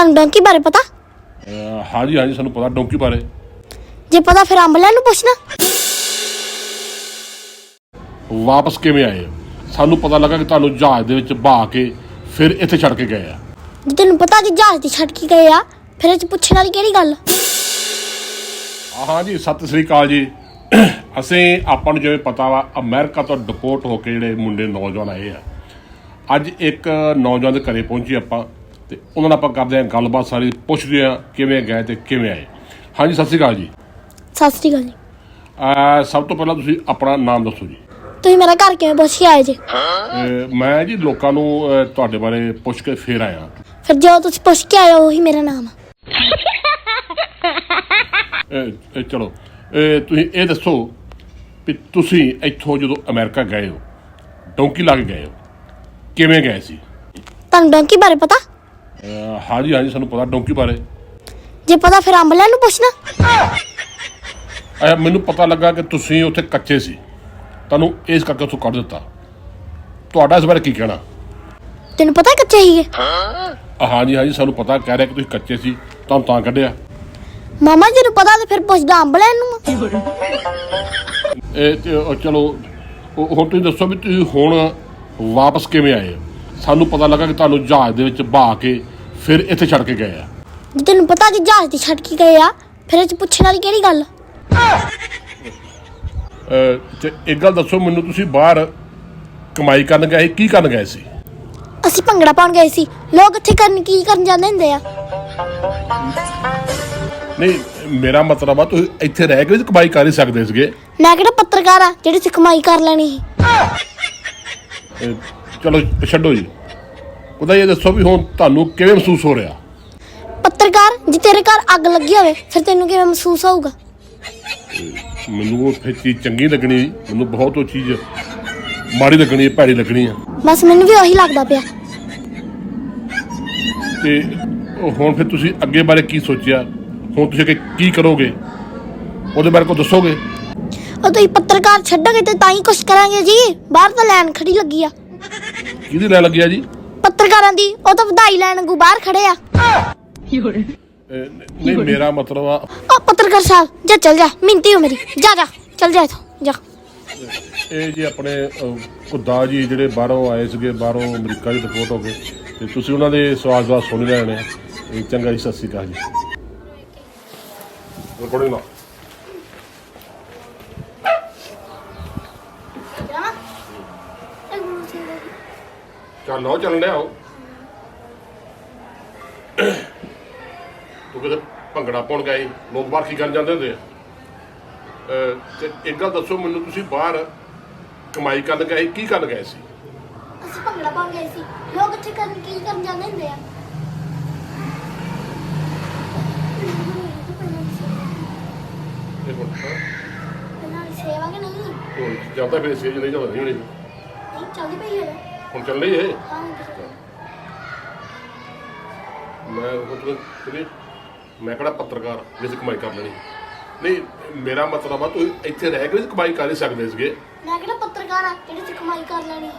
ਤੁਹਾਨੂੰ ਡੋਂਕੀ ਬਾਰੇ ਪਤਾ? ਅਹ ਹਾਂਜੀ ਹਾਂਜੀ ਸਾਨੂੰ ਪਤਾ ਡੋਂਕੀ ਬਾਰੇ। ਜੇ ਪਤਾ ਫਿਰ ਅੰਬਲਿਆਂ ਨੂੰ ਪੁੱਛਣਾ। ਵਾਪਸ ਕਿਵੇਂ ਆਏ? ਸਾਨੂੰ ਪਤਾ ਲੱਗਾ ਕਿ ਤੁਹਾਨੂੰ ਜਹਾਜ਼ ਦੇ ਵਿੱਚ ਬਹਾ ਕੇ ਫਿਰ ਇੱਥੇ ਛੱਡ ਕੇ ਗਏ ਆ। ਜੇ ਤੈਨੂੰ ਪਤਾ ਕਿ ਜਹਾਜ਼ ਤੇ ਛੱਡ ਕੇ ਗਏ ਆ ਫਿਰ ਇਹ ਚ ਪੁੱਛਣ ਵਾਲੀ ਕਿਹੜੀ ਗੱਲ? ਹਾਂਜੀ ਸਤਿ ਸ੍ਰੀ ਅਕਾਲ ਜੀ। ਅਸੀਂ ਆਪਾਂ ਨੂੰ ਜਿਵੇਂ ਪਤਾ ਵਾ ਅਮਰੀਕਾ ਤੋਂ ਡਿਪੋਰਟ ਹੋ ਕੇ ਜਿਹੜੇ ਮੁੰਡੇ ਨੌਜਵਾਨ ਆਏ ਆ। ਅੱਜ ਇੱਕ ਨੌਜਵਾਨ ਦੇ ਘਰੇ ਪਹੁੰਚੇ ਆਪਾਂ। ਤੇ ਉਹਨਾਂ ਨਾਲ ਆਪਾਂ ਕਰਦੇ ਹਾਂ ਗੱਲਬਾਤ ਸਾਰੀ ਪੁੱਛਦੇ ਹਾਂ ਕਿਵੇਂ ਗਏ ਤੇ ਕਿਵੇਂ ਆਏ। ਹਾਂਜੀ ਸਤਿ ਸ੍ਰੀ ਅਕਾਲ ਜੀ। ਸਤਿ ਸ੍ਰੀ ਅਕਾਲ ਜੀ। ਅਹ ਸਭ ਤੋਂ ਪਹਿਲਾਂ ਤੁਸੀਂ ਆਪਣਾ ਨਾਮ ਦੱਸੋ ਜੀ। ਤੁਸੀਂ ਮੇਰਾ ਘਰ ਕਿਵੇਂ ਪੁੱਛ ਕੇ ਆਏ ਜੇ? ਅਹ ਮੈਂ ਜੀ ਲੋਕਾਂ ਨੂੰ ਅਹ ਤੁਹਾਡੇ ਬਾਰੇ ਪੁੱਛ ਕੇ ਫੇਰ ਆਇਆ। ਫਿਰ ਜੋ ਤੁਸੀਂ ਪੁੱਛ ਕੇ ਆਏ ਹੋ ਉਹੀ ਮੇਰਾ ਨਾਮ ਆ। ਇਹ ਇਹ ਚਲੋ ਇਹ ਤੁਸੀਂ ਇਹ ਦੱਸੋ ਵੀ ਤੁਸੀਂ ਇੱਥੋਂ ਜਦੋਂ ਅਮਰੀਕਾ ਗਏ ਹੋ ਡੋਂਕੀ ਲਾ ਕੇ ਗਏ ਹੋ ਕਿਵੇਂ ਗਏ ਸੀ? ਤੁਹਾਨੂੰ ਡੋਂਕੀ ਬਾਰੇ ਪਤਾ? ਅਹ ਹਾਂਜੀ ਹਾਂਜੀ ਸਾਨੂੰ ਪਤਾ ਡੋਂਕੀ ਬਾਰੇ। ਜੇ ਪਤਾ ਫਿਰ ਅੰਬਲਿਆਂ ਨੂੰ ਪੁੱਛਣਾ। ਅਹ ਮੈਨੂੰ ਪਤਾ ਲੱਗਾ ਕਿ ਤੁਸੀਂ ਉੱਥੇ ਕੱਚੇ ਸੀ। ਤੁਹਾਨੂੰ ਇਸ ਕਰਕੇ ਉੱਥੋਂ ਕੱਢ ਦਿੱਤਾ। ਤੁਹਾਡਾ ਇਸ ਬਾਰੇ ਕੀ ਕਹਿਣਾ? ਤੈਨੂੰ ਪਤਾ ਕੱਚੇ ਹੀਗੇ ਅਹ ਹਾਂਜੀ ਹਾਂਜੀ ਸਾਨੂੰ ਪਤਾ ਕਹਿ ਰਿਹਾ ਕਿ ਤੁਸੀਂ ਕੱਚੇ ਸੀ ਤੁਹਾਨੂੰ ਤਾਂ ਕੱਢਿਆ। ਮਾਮਾ ਜੀ ਨੂੰ ਪਤਾ ਤੇ ਫਿਰ ਪੁੱਛਦਾ ਅੰਬਲਿਆਂ ਨੂੰ। ਇਹ ਤੇ ਉਹ ਚਲੋ ਉਹ- ਹੁਣ ਤੁਸੀਂ ਦੱਸੋ ਵੀ ਤੁਸੀਂ ਹੁਣ ਵਾਪਸ ਕਿਵੇਂ ਆਏ ਹੋ? ਸਾਨੂੰ ਪਤਾ ਲੱਗਾ ਕਿ ਤੁਹਾਨੂੰ ਜਹਾਜ਼ ਦੇ ਵਿੱਚ ਬਹਾ ਕੇ ਫਿਰ ਇੱਥੇ ਛੱਡ ਕੇ ਗਏ ਆ। ਜੇ ਤੈਨੂੰ ਪਤਾ ਕਿ ਜਹਾਜ਼ ਤੇ ਛੱਡ ਕੇ ਗਏ ਆ ਫਿਰ ਇਹ ਚ ਪੁੱਛਣ ਵਾਲੀ ਕਿਹੜੀ ਗੱਲ? ਅਹ ਤੇ ਇੱਕ ਗੱਲ ਦੱਸੋ ਮੈਨੂੰ ਤੁਸੀਂ ਬਾਹਰ ਕਮਾਈ ਕਰਨ ਗਏ ਕੀ ਕਰਨ ਗਏ ਸੀ? ਅਸੀਂ ਭੰਗੜਾ ਪਾਉਣ ਗਏ ਸੀ। ਲੋਕ ਇੱਥੇ ਕਰਨ ਕੀ ਕਰਨ ਜਾਂਦੇ ਹੁੰਦੇ ਆ? ਨਹੀਂ ਮੇਰਾ ਮਤਲਬ ਆ ਤੁਸੀਂ ਇੱਥੇ ਰਹਿ ਕੇ ਵੀ ਤਾਂ ਕਮਾਈ ਕਰ ਹੀ ਸਕਦੇ ਸੀਗੇ। ਮੈਂ ਕਿਹੜਾ ਪੱਤਰਕਾਰ ਆ ਜਿਹੜੀ ਕਮਾਈ ਕਰ ਲੈਣੀ ਸੀ? ਅਹ ਚਲੋ ਛੱਡੋ ਜੀ। ਉਹਦਾ ਇਹ ਦੱਸੋ ਵੀ ਹੁਣ ਤੁਹਾਨੂੰ ਕਿਵੇਂ ਮਹਿਸੂਸ ਹੋ ਰਿਹਾ? ਪੱਤਰਕਾਰ ਜੇ ਤੇਰੇ ਘਰ ਅੱਗ ਲੱਗੀ ਹੋਵੇ ਫਿਰ ਤੈਨੂੰ ਕਿਵੇਂ ਮਹਿਸੂਸ ਹੋਊਗਾ? ਮੈਨੂੰ ਉਹ ਫਿਰ ਚੀਜ਼ ਚੰਗੀ ਲੱਗਣੀ ਮੈਨੂੰ ਬਹੁਤ ਉਹ ਚੀਜ਼ ਮਾੜੀ ਲੱਗਣੀ ਹੈ ਭੈੜੀ ਲੱਗਣੀ ਹੈ ਬਸ ਮੈਨੂੰ ਵੀ ਉਹੀ ਲੱਗਦਾ ਪਿਆ। ਤੇ ਹੁਣ ਫਿਰ ਤੁਸੀਂ ਅੱਗੇ ਬਾਰੇ ਕੀ ਸੋਚਿਆ? ਹੁਣ ਤੁਸੀਂ ਅੱਗੇ ਕੀ ਕਰੋਗੇ? ਉਹਦੇ ਬਾਰੇ ਕੋ ਦੱਸੋਗੇ? ਉਹ ਤੁਸੀਂ ਪੱਤਰਕਾਰ ਛੱਡੋਗੇ ਤੇ ਤਾਂ ਹੀ ਕੁਛ ਕਰਾਂਗੇ ਜੀ। ਬਾਹਰ ਤਾਂ ਲੈਣ ਖੜੀ ਲੱਗੀ ਆ। ਕਿਹਦੀ ਲੈ ਲੱਗਿਆ ਜੀ? ਪੱਤਰਕਾਰਾਂ ਦੀ ਉਹ ਤਾਂ ਵਧਾਈ ਲੈਣ ਵਾਂਗੂ ਬਾਹਰ ਖੜੇ ਆ। ਨਹੀਂ ਮੇਰਾ ਮਤਲਬ ਆ ਉਹ ਪੱਤਰਕਾਰ ਸਾਹਿਬ ਜਾ ਚੱਲ ਜਾ ਮਿੰਤੀ ਹੋ ਮੇਰੀ। ਜਾ ਜਾ ਚੱਲ ਜਾ ਇੱਥੋਂ ਜਾ। ਇਹ ਜੀ ਆਪਣੇ ਅਹ, ਘੁੱਦਾ ਜੀ ਜਿਹੜੇ ਬਾਹਰੋਂ ਆਏ ਸੀਗੇ ਬਾਹਰੋਂ ਅਮਰੀਕਾ ਦੀ ਰਿਪੋਰਟ ਹੋ ਗਏ ਤੇ ਤੁਸੀਂ ਉਹਨਾਂ ਦੇ ਸਵਾਲ ਜਵਾਬ ਸੁਣ ਲੈਣੇ ਇਹ ਚੰਗਾ ਜੀ ਸਤਿ ਸ਼੍ਰੀ ਅਕਾਲ ਜੀ। ਰਿਕਾਰਡਿੰਗ ਲਾ ਚੱਲ ਲਓ ਚੱਲ ਲਿਆਓ ਤੂੰ ਕਿਤੇ ਭੰਗੜਾ ਪਾਉਣ ਗਏ ਲੋਕ ਬਾਹਰ ਕੀ ਕਰਨ ਜਾਂਦੇ ਹੁੰਦੇ ਆ? ਅਹ, ਤੇ ਇੱਕ ਗੱਲ ਦੱਸੋ ਮੈਨੂੰ ਤੁਸੀਂ ਬਾਹਰ ਕਮਾਈ ਕਰਨ ਗਏ ਕੀ ਕਰਨ ਗਏ ਸੀ? ਅਸੀਂ ਭੰਗੜਾ ਪਾਉਣ ਗਏ ਸੀ। ਲੋਕ ਇੱਥੇ ਕਰਨ ਕੀ ਕਰਨ ਜਾਂਦੇ ਹੁੰਦੇ ਆ? ਇਹ ਹੁਣ ਹਾਂ, ਪਹਿਲਾਂ ਸੇਵਾ ਕਿ ਨਹੀਂ? ਹੁਣ ਜਾਂਦਾ ਫਿਰ ਸੇਜ ਨਹੀਂ ਜਾਂਦਾ ਨਹੀਂ ਹੋਣੀ। ਨਹੀਂ ਚੱਲਦੀ ਪਈ ਹੈ। ਹੁਣ ਚੱਲ ਰਹੀ ਹੈ ਮੈਂ ਤੁਹਾਨੂੰ ਸੁਣੀ ਮੈਂ ਕਿਹੜਾ ਪੱਤਰਕਾਰ ਜਿਸ ਕਮਾਈ ਕਰ ਲੈਣੀ। ਨਹੀਂ ਮੇਰਾ ਮਤਲਬ ਆ ਤੁਸੀਂ ਇੱਥੇ ਰਹਿ ਕੇ ਵੀ ਕਮਾਈ ਕਰ ਹੀ ਸਕਦੇ ਸੀਗੇ। ਮੈਂ ਕਿਹੜਾ ਪੱਤਰਕਾਰ ਆ ਜਿਹੜੀ ਤੇ ਕਮਾਈ ਕਰ ਲੈਣੀ।